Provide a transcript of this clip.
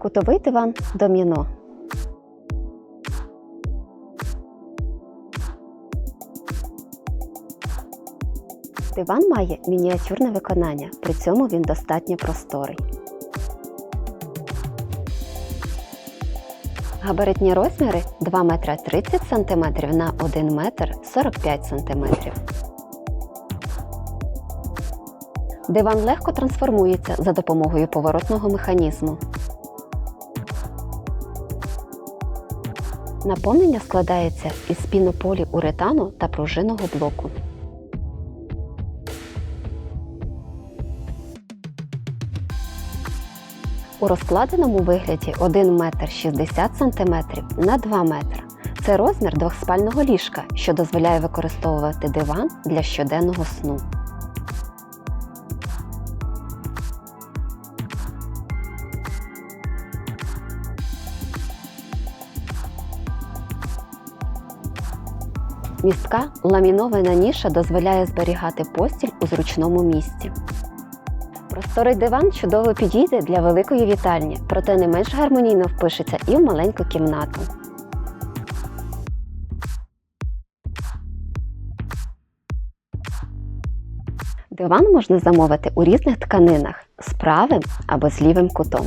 Кутовий диван доміно. Диван має мініатюрне виконання, при цьому він достатньо просторий. Габаритні розміри 2 метра 30 см на 1 метр 45 см. Диван легко трансформується за допомогою поворотного механізму. Наповнення складається із пінополі уретану та пружинного блоку. У розкладеному вигляді 1 метр 60 см на 2 метри. Це розмір двохспального ліжка, що дозволяє використовувати диван для щоденного сну. Містка ламінована ніша дозволяє зберігати постіль у зручному місці. Просторий диван чудово підійде для великої вітальні, проте не менш гармонійно впишеться і в маленьку кімнату. Диван можна замовити у різних тканинах з правим або з лівим кутом.